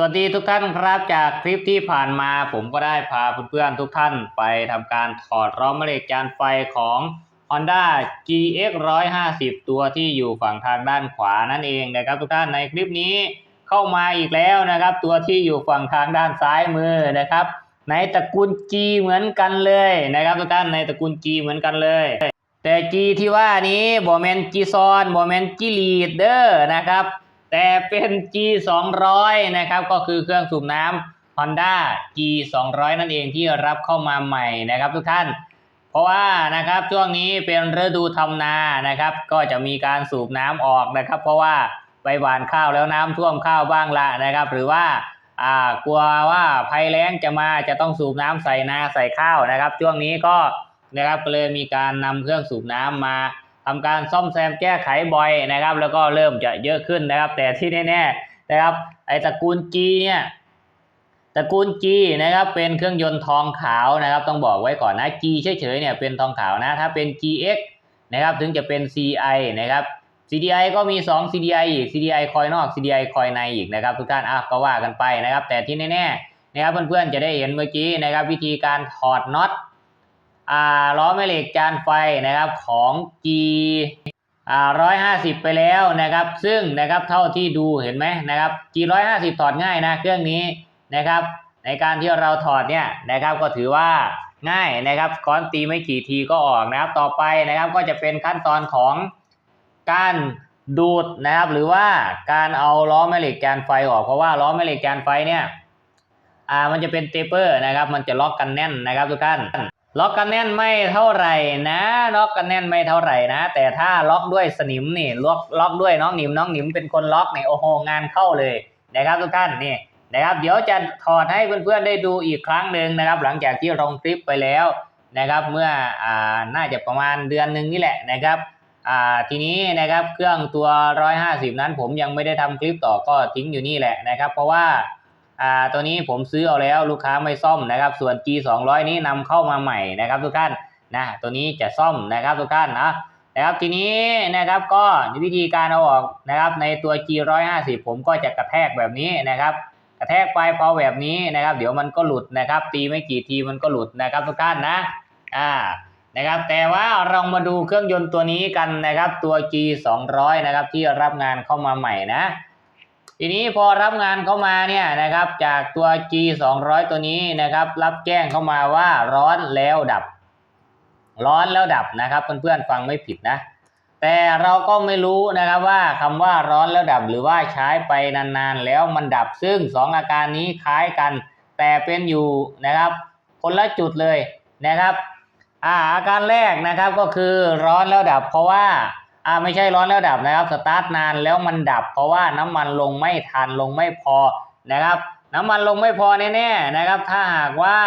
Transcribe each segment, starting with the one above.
สวัสดีทุกท่านครับจากคลิปที่ผ่านมาผมก็ได้พาเพื่อนๆทุกท่านไปทำการถอดล้อแม่เหล็กจานไฟของ Honda GX 150 ตัวที่อยู่ฝั่งทางด้านขวานั่นเองนะครับทุกท่านในคลิปนี้เข้ามาอีกแล้วนะครับ ตัวที่อยู่ฝั่งทางด้านซ้ายมือนะครับ ในตระกูล G เหมือนกันเลยนะครับทุกท่านในตระกูล G เหมือนกันเลย แต่ G ที่ว่านี้บอแมน G ซอนบอแมน G ลีดเดอร์นะครับ แต่เป็น G 200นะครับ ก็คือเครื่องสูบน้ำ Honda G 200นั่นเองที่รับเข้ามาใหม่นะครับทุกท่าน เพราะว่านะครับช่วงนี้เป็นฤดูทำนานะครับ ก็จะมีการสูบน้ำออกนะครับ เพราะว่าไปหว่านข้าวแล้วน้ำท่วมข้าวบ้างละนะครับ หรือว่าอ่ากลัวว่าภัยแล้งจะมาจะต้องสูบน้ำใส่นาใส่ข้าวนะครับ ช่วงนี้ก็นะครับก็เลยมีการนำเครื่องสูบน้ำมา ทำการซ่อมแซมแก้ไขบ่อยนะครับ แล้วก็เริ่มจะเยอะขึ้นนะครับ แต่ที่แน่ๆนะครับไอ้ตระกูล G เนี่ยตระกูล G นะครับเป็นเครื่องยนต์ทองขาวนะครับ ต้องบอกไว้ก่อนนะ G เฉยๆเนี่ยเป็นทองขาวนะถ้าเป็น GX นะครับถึงจะเป็น CI นะครับ CDI ก็มี 2 CDI อีก CDI คอยนอก CDI คอยในอีกนะครับ ทุกท่านอะก็ว่ากันไปนะครับ แต่ที่แน่ๆนะครับเพื่อนๆจะได้เห็นเมื่อกี้นะครับ วิธีการถอดน็อต ล้อแม่เหล็กจานไฟนะครับของ G อ่าร้อยห้าสิบไปแล้วนะครับ ซึ่งนะครับเท่าที่ดูเห็นไหมนะครับ G ร้อยห้าสิบถอดง่ายนะเครื่องนี้นะครับ ในการที่เราถอดเนี่ยนะครับก็ถือว่าง่ายนะครับก้อนตีไม่กี่ทีก็ออกนะครับ ต่อไปนะครับก็จะเป็นขั้นตอนของการดูดนะครับหรือว่าการเอาล้อแม่เหล็กจานไฟออกเพราะว่าล้อแม่เหล็กจานไฟเนี่ยอ่ามันจะเป็นเตเปอร์นะครับ มันจะล็อกกันแน่นนะครับทุกท่าน ล็อกกันแน่นไม่เท่าไหร่นะล็อกกันแน่นไม่เท่าไหร่นะ แต่ถ้าล็อกด้วยสนิมนี่ล็อกล็อกด้วยน้องหนิมน้องหนิมเป็นคนล็อกเนี่ยโอ้โหงานเข้าเลยนะครับทุกท่านนี่นะครับ เดี๋ยวจะถอดให้เพื่อนๆได้ดูอีกครั้งหนึ่งนะครับ หลังจากที่ลงคลิปไปแล้วนะครับ เมื่ออ่าน่าจะประมาณเดือนหนึ่งนี่แหละนะครับอ่าทีนี้นะครับเครื่องตัว 150 นั้นผมยังไม่ได้ทำคลิปต่อก็ทิ้งอยู่นี่แหละนะครับ เพราะว่า อ่าตัวนี้ผมซื้อเอาแล้วลูกค้าไม่ซ่อมนะครับ ส่วน G 2 0 0นี้นำเข้ามาใหม่นะครับทุกท่านนะตัวนี้จะซ่อมนะครับทุกท่านนะนะครับทีนี้นะครับก็วิธีการเอาออกนะครับ ในตัว G 1 5 0ผมก็จะกระแทกแบบนี้นะครับ กระแทกไปพอแบบนี้นะครับ เดี๋ยวมันก็หลุดนะครับ ตีไม่กี่ทีมันก็หลุดนะครับทุกท่านนะอ่านะครับแต่ว่าเรามาดูเครื่องยนต์ตัวนี้กันนะครับตัว G 2 0 0นะครับที่รับงานเข้ามาใหม่นะ ทีนี้พอรับงานเข้ามาเนี่ยนะครับ จากตัว G 2 0 0ตัวนี้นะครับ รับแจ้งเข้ามาว่าร้อนแล้วดับ ร้อนแล้วดับนะครับ เพื่อนๆฟังไม่ผิดนะ แต่เราก็ไม่รู้นะครับว่าคำว่าร้อนแล้วดับหรือว่าใช้ไปนานๆแล้วมันดับซึ่งสองอาการนี้คล้ายกัน แต่เป็นอยู่นะครับ คนละจุดเลยนะครับ อ่าอาการแรกนะครับก็คือร้อนแล้วดับเพราะว่า อ่าไม่ใช่ร้อนแล้วดับนะครับ สตาร์ทนานแล้วมันดับ เพราะว่าน้ำมันลงไม่ทันลงไม่พอนะครับ น้ำมันลงไม่พอแน่ๆนะครับ ถ้าหากว่า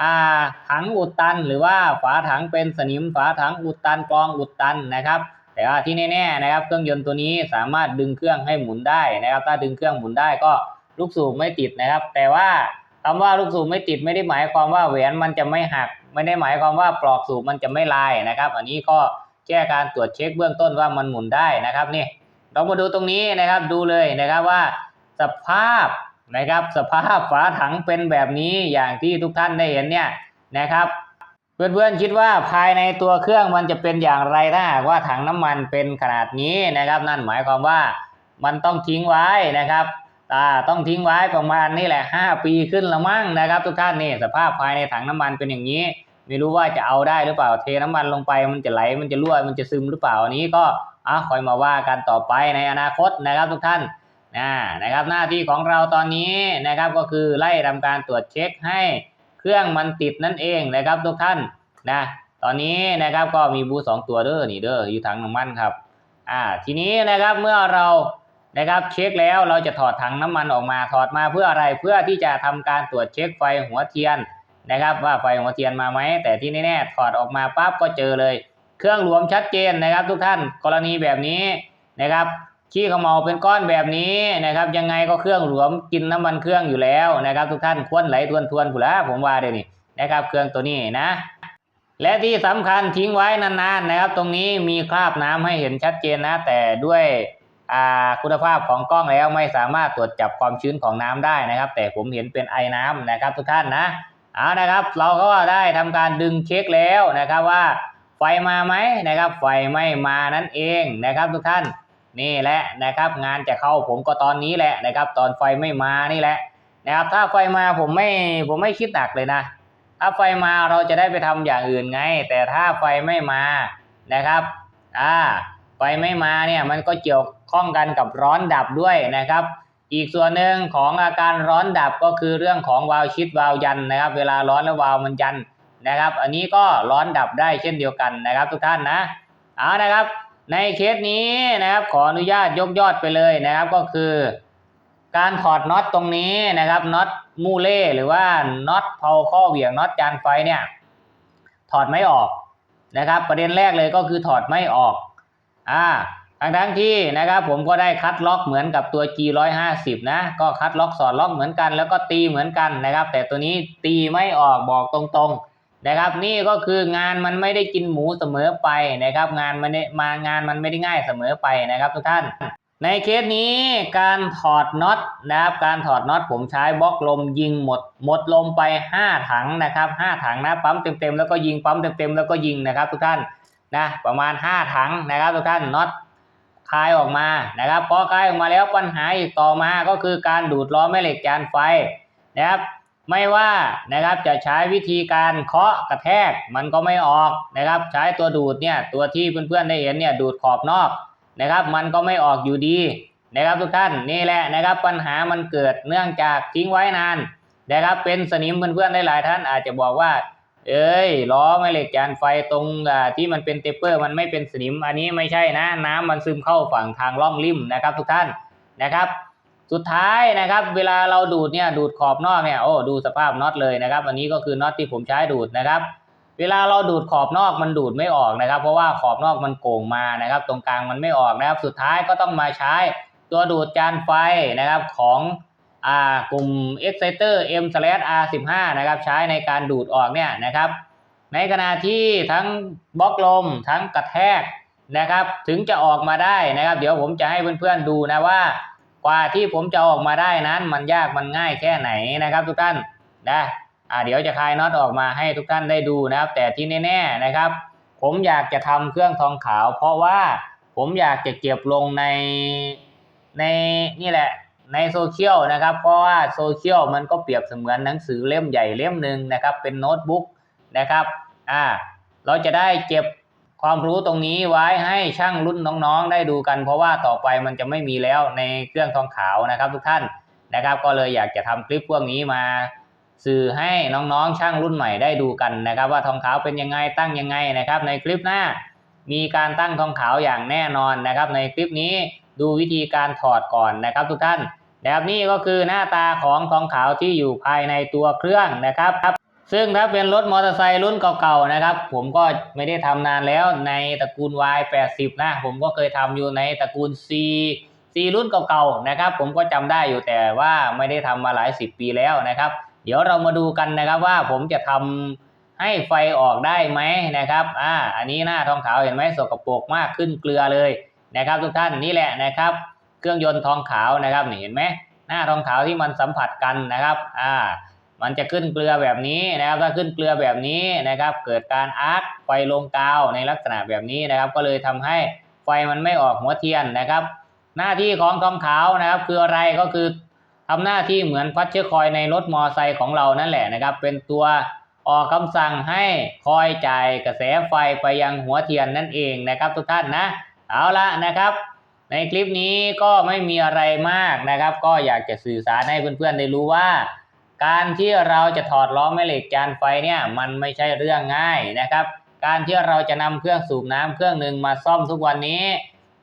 อ่าถังอุดตัน หรือว่าฝาถังเป็นสนิมฝาถังอุดตันกรองอุดตันนะครับ แต่ว่าที่แน่ๆนะครับ เครื่องยนต์ตัวนี้สามารถดึงเครื่องให้หมุนได้นะครับ ถ้าดึงเครื่องหมุนได้ก็ลูกสูบไม่ติดนะครับ แต่ว่าคำว่าลูกสูบไม่ติดไม่ได้หมายความว่าแหวนมันจะไม่หัก ไม่ได้หมายความว่าปลอกสูบมันจะไม่ลายนะครับ อันนี้ก็ แค่การตรวจเช็คเบื้องต้นว่ามันหมุนได้นะครับนี่เรามาดูตรงนี้นะครับดูเลยนะครับว่า สภาพนะครับสภาพฝาถังเป็นแบบนี้อย่างที่ทุกท่านได้เห็นเนี่ยนะครับเพื่อนๆคิดว่าภายในตัวเครื่องมันจะเป็นอย่างไรถ้าหากว่าถังน้ำมันเป็นขนาดนี้นะครับ นั่นหมายความว่ามันต้องทิ้งไว้นะครับอ่าต้องทิ้งไว้ประมาณนี่แหละห้าปีขึ้นละมั้งนะครับ ทุกท่านนี่สภาพภายในถังน้ำมันเป็นอย่างนี้ ไม่รู้ว่าจะเอาได้หรือเปล่าเทน้ำมันลงไป มันจะไหลมันจะรั่วมันจะซึมหรือเปล่าอันนี้ก็อะคอยมาว่ากันต่อไปในอนาคตนะครับทุกท่านนะนะครับหน้าที่ของเราตอนนี้นะครับก็คือไล่ทำการตรวจเช็คให้เครื่องมันติดนั่นเองนะครับทุกท่านนะตอนนี้นะครับก็มีบูสองตัวเด้อนี่เด้ออยู่ถังน้ำมันครับอ่าทีนี้นะครับเมื่อเรานะครับเช็คแล้วเราจะถอดถังน้ำมันออกมาถอดมาเพื่ออะไรเพื่อที่จะทำการตรวจเช็คไฟหัวเทียน นะครับว่าไฟหัวเทียนมาไหมแต่ที่แน่ๆถอดออกมาปั๊บก็เจอเลย เครื่องหลวมชัดเจนนะครับ ทุกท่านกรณีแบบนี้นะครับขี้ขมเมาเป็นก้อนแบบนี้นะครับ ยังไงก็เครื่องหลวมกินน้ำมันเครื่องอยู่แล้วนะครับ ทุกท่านควนไหลทวนทวนๆผู้ละผมว่าเดี๋ยวนี้นะครับ เครื่องตัวนี้นะ และที่สำคัญทิ้งไว้นานๆนะครับ ตรงนี้มีคราบน้ำให้เห็นชัดเจนนะ แต่ด้วยอ่าคุณภาพของกล้องแล้วไม่สามารถตรวจจับความชื้นของน้ำได้นะครับ แต่ผมเห็นเป็นไอน้ำนะครับ ทุกท่านนะ เอานะครับเราก็ได้ทำการดึงเช็คแล้วนะครับว่าไฟมาไหมนะครับ ไฟไม่มานั่นเองนะครับ ทุกท่านนี่แหละนะครับ งานจะเข้าผมก็ตอนนี้แหละนะครับ ตอนไฟไม่มานี่แหละนะครับ ถ้าไฟมาผมไม่ผมไม่คิดหนักเลยนะ ถ้าไฟมาเราจะได้ไปทำอย่างอื่นไง แต่ถ้าไฟไม่มานะครับอ่าไฟไม่มาเนี่ยมันก็เกี่ยวข้องกันกับร้อนดับด้วยนะครับ อีกส่วนหนึ่งของอาการร้อนดับก็คือเรื่องของวาล์วชิดวาล์วยันนะครับ เวลาร้อนแล้ววาล์วมันยันนะครับ อันนี้ก็ร้อนดับได้เช่นเดียวกันนะครับ ทุกท่านนะเอานะครับ ในเคสนี้นะครับขออนุญาตยกยอดไปเลยนะครับก็คือ การถอดน็อตตรงนี้นะครับน็อตมูเล่หรือว่าน็อตเพาข้อเหวี่ยงน็อตจานไฟเนี่ยถอดไม่ออกนะครับ ประเด็นแรกเลยก็คือถอดไม่ออกอ่า ทั้งทั้งที่นะครับผมก็ได้คัดล็อกเหมือนกับตัว G 1 5 0 นะก็คัดล็อกสอดล็อกเหมือนกัน แล้วก็ตีเหมือนกันนะครับ แต่ตัวนี้ตีไม่ออกบอกตรงๆนะครับ นี่ก็คืองานมันไม่ได้กินหมูเสมอไปนะครับ งานมันไม่มางานมันไม่ได้ง่ายเสมอไปนะครับ ทุกท่าน ในเคสนี้การถอดน็อตนะครับ การถอดน็อตผมใช้บล็อกลมยิงหมดหมดลมไป 5 ถังนะครับ 5 ถังนะปั๊มเต็มๆแล้วก็ยิงปั๊มเต็มๆแล้วก็ยิงนะครับ ทุกท่านนะประมาณ 5 ถังนะครับ ทุกท่านน็อต คลายออกมานะครับพอคลายออกมาแล้วปัญหาอีกต่อมาก็คือการดูดล้อแม่เหล็กจานไฟนะครับไม่ว่านะครับจะใช้วิธีการเคาะกระแทกมันก็ไม่ออกนะครับ ใช้ตัวดูดเนี่ยตัวที่เพื่อนๆได้เห็นเนี่ยดูดขอบนอกนะครับ มันก็ไม่ออกอยู่ดีนะครับทุกท่านนี่แหละนะครับปัญหามันเกิดเนื่องจากทิ้งไว้นานนะครับเป็นสนิมเพื่อนๆได้หลายท่านอาจจะบอกว่า เอ้ยล้อแม่เหล็กจานไฟตรงที่มันเป็นเตปเปอร์มันไม่เป็นสนิม อันนี้ไม่ใช่นะ น้ำมันซึมเข้าฝั่งทางร่องริมนะครับ ทุกท่านนะครับ สุดท้ายนะครับ เวลาเราดูดเนี่ยดูดขอบนอกเนี่ยโอ้ดูสภาพน็อตเลยนะครับ อันนี้ก็คือน็อตที่ผมใช้ดูดนะครับ เวลาเราดูดขอบนอกมันดูดไม่ออกนะครับ เพราะว่าขอบนอกมันโก่งมานะครับ ตรงกลางมันไม่ออกนะครับ สุดท้ายก็ต้องมาใช้ตัวดูดจานไฟนะครับของ กลุ่ม Exciter M/R15 นะครับใช้ในการดูดออกเนี่ยนะครับ ในขณะที่ทั้งบล็อกลมทั้งกระแทกนะครับ ถึงจะออกมาได้นะครับ เดี๋ยวผมจะให้เพื่อนๆดูนะว่า กว่าที่ผมจะออกมาได้นั้น มันยากมันง่ายแค่ไหนนะครับ ทุกท่านนะอ่าเดี๋ยวจะคลายน็อตออกมาให้ทุกท่านได้ดูนะครับ แต่ที่แน่ๆนะครับ ผมอยากจะทำเครื่องทองขาว เพราะว่าผมอยากจะเก็บลงในในนี่แหละ ในโซเชียลนะครับเพราะว่าโซเชียลมันก็เปรียบเสมือนหนังสือเล่มใหญ่เล่มหนึ่งนะครับเป็นโน้ตบุ๊กนะครับอ่าเราจะได้เก็บความรู้ตรงนี้ไว้ให้ช่างรุ่นน้องๆ ได้ดูกัน เพราะว่าต่อไปมันจะไม่มีแล้วในเครื่องทองขาวนะครับ ทุกท่านนะครับ ก็เลยอยากจะทำคลิปพวกนี้มา สื่อให้น้องๆ ช่างรุ่นใหม่ได้ดูกันนะครับ ว่าทองขาวเป็นยังไงตั้งยังไงนะครับ ในคลิปหน้า มีการตั้งทองขาวอย่างแน่นอนนะครับ ในคลิปนี้ ดูวิธีการถอดก่อนนะครับทุกท่านนะครับนี่ก็คือหน้าตาของทองขาวที่อยู่ภายในตัวเครื่องนะครับซึ่งถ้าเป็นรถมอเตอร์ไซค์รุ่นเก่าๆนะครับ ผมก็ไม่ได้ทำนานแล้วในตระกูล Y80 นะผมก็เคยทำอยู่ในตระกูล C C รุ่นเก่าๆนะครับ ผมก็จำได้อยู่แต่ว่าไม่ได้ทำมาหลายสิบปีแล้วนะครับ เดี๋ยวเรามาดูกันนะครับว่าผมจะทำให้ไฟออกได้ไหมนะครับอ่าอันนี้หน้าทองขาวเห็นไหมสกปรกมากขึ้นเกลือเลย นะครับทุกท่านนี่แหละนะครับ เครื่องยนต์ทองขาวนะครับเห็นไหมหน้าทองขาวที่มันสัมผัสกันนะครับอ่ามันจะขึ้นเกลือแบบนี้นะครับ ถ้าขึ้นเกลือแบบนี้นะครับ เกิดการอาร์คไฟลงกาวในลักษณะแบบนี้นะครับ ก็เลยทำให้ไฟมันไม่ออกหัวเทียนนะครับ หน้าที่ของทองขาวนะครับ คืออะไรก็คือทำหน้าที่เหมือนพัชเชอร์คอยในรถมอไซค์ของเรานั่นแหละนะครับ เป็นตัวออกคำสั่งให้คอยจ่ายกระแสไฟไปยังหัวเทียนนั่นเองนะครับ ทุกท่านนะ เอาละนะครับ ในคลิปนี้ก็ไม่มีอะไรมากนะครับ ก็อยากจะสื่อสารให้เพื่อนๆได้รู้ว่า การที่เราจะถอดล้อแม่เหล็กจานไฟเนี่ยมันไม่ใช่เรื่องง่ายนะครับ การที่เราจะนำเครื่องสูบน้ำเครื่องหนึ่งมาซ่อมทุกวันนี้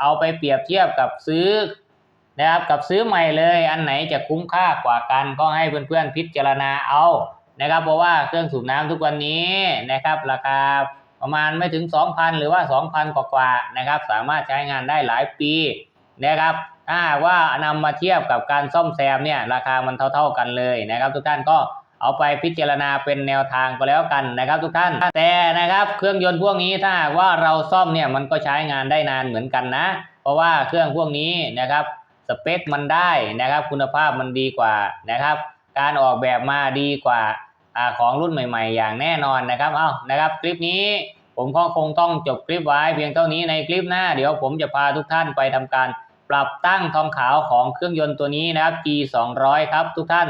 เอาไปเปรียบเทียบกับซื้อนะครับกับซื้อใหม่เลยอันไหนจะคุ้มค่ากว่ากันก็ให้เพื่อนๆพิจารณาเอานะครับ เพราะว่าเครื่องสูบน้ำทุกวันนี้นะครับราคา ประมาณไม่ถึง 2,000 หรือว่า 2,000 กว่าๆนะครับ สามารถใช้งานได้หลายปีนะครับ ถ้าว่านำมาเทียบกับการซ่อมแซมเนี่ยราคามันเท่า ๆกันเลยนะครับ ทุกท่านก็เอาไปพิจารณาเป็นแนวทางก็แล้วกันนะครับ ทุกท่านแต่นะครับ เครื่องยนต์พวกนี้ถ้าว่าเราซ่อมเนี่ยมันก็ใช้งานได้นานเหมือนกันนะ เพราะว่าเครื่องพวกนี้นะครับสเปคมันได้นะครับ คุณภาพมันดีกว่านะครับ การออกแบบมาดีกว่า ของรุ่นใหม่ ๆ อย่างแน่นอนนะครับเอานะครับ คลิปนี้ผมก็คงต้องจบคลิปไว้เพียงเท่านี้ในคลิปหน้า เดี๋ยวผมจะพาทุกท่านไปทำการปรับตั้งทองขาวของเครื่องยนต์ตัวนี้นะครับ G 2 0 0 ครับทุกท่าน